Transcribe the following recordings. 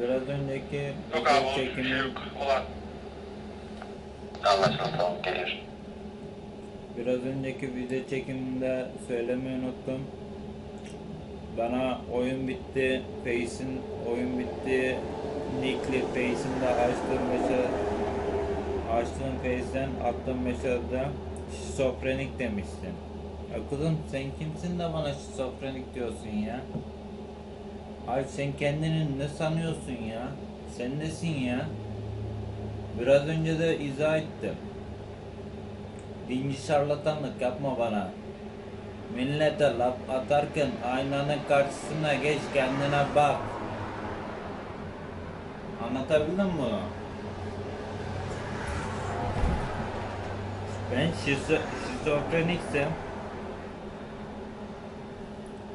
Biraz önceki Yok abi onun bir şey çekimi, yok. Ulan. Anlaşıldı tamam geliyor. biraz önceki video çekiminde söylemeyi unuttum. Bana oyun bitti, Face'in oyun bitti, Nickli Face'in de açtığım mesaj, açtığım Face'den attığım mesajda şizofrenik demişsin. Ya kızım sen kimsin de bana şizofrenik diyorsun ya? Ay sen kendini ne sanıyorsun ya? Sen nesin ya? Biraz önce de izah ettim. Dinci şarlatanlık yapma bana. Millete laf atarken aynanın karşısına geç kendine bak. Anlatabildim mi bunu? Ben şizo şizofreniksem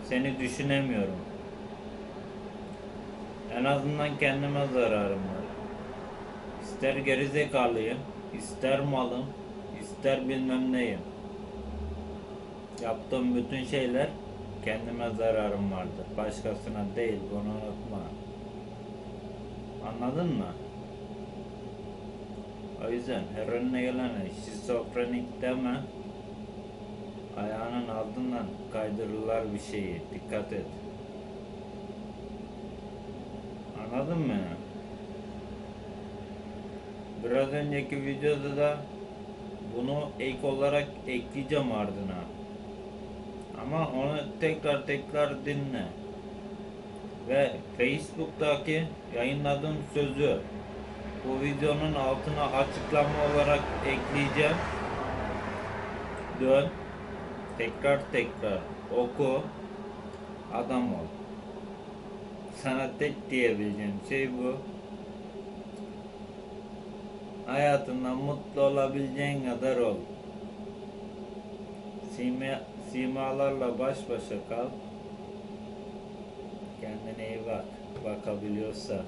seni düşünemiyorum. En azından kendime zararım var. İster gerizekalıyım, ister malım, ister bilmem neyim. Yaptığım bütün şeyler kendime zararım vardır. Başkasına değil, bunu unutma. Anladın mı? O yüzden her önüne gelene şizofrenik deme. Ayağının altından kaydırırlar bir şeyi. Dikkat et. Anladın mı? Biraz önceki videoda da bunu ek olarak ekleyeceğim ardına. Ama onu tekrar tekrar dinle. Ve Facebook'taki yayınladığım sözü bu videonun altına açıklama olarak ekleyeceğim. Dön. Tekrar tekrar oku. Adam ol. Sana tek diyebileceğim şey bu. Hayatında mutlu olabileceğin kadar ol. Sima, simalarla baş başa kal. Kendine iyi bak. Bakabiliyorsa.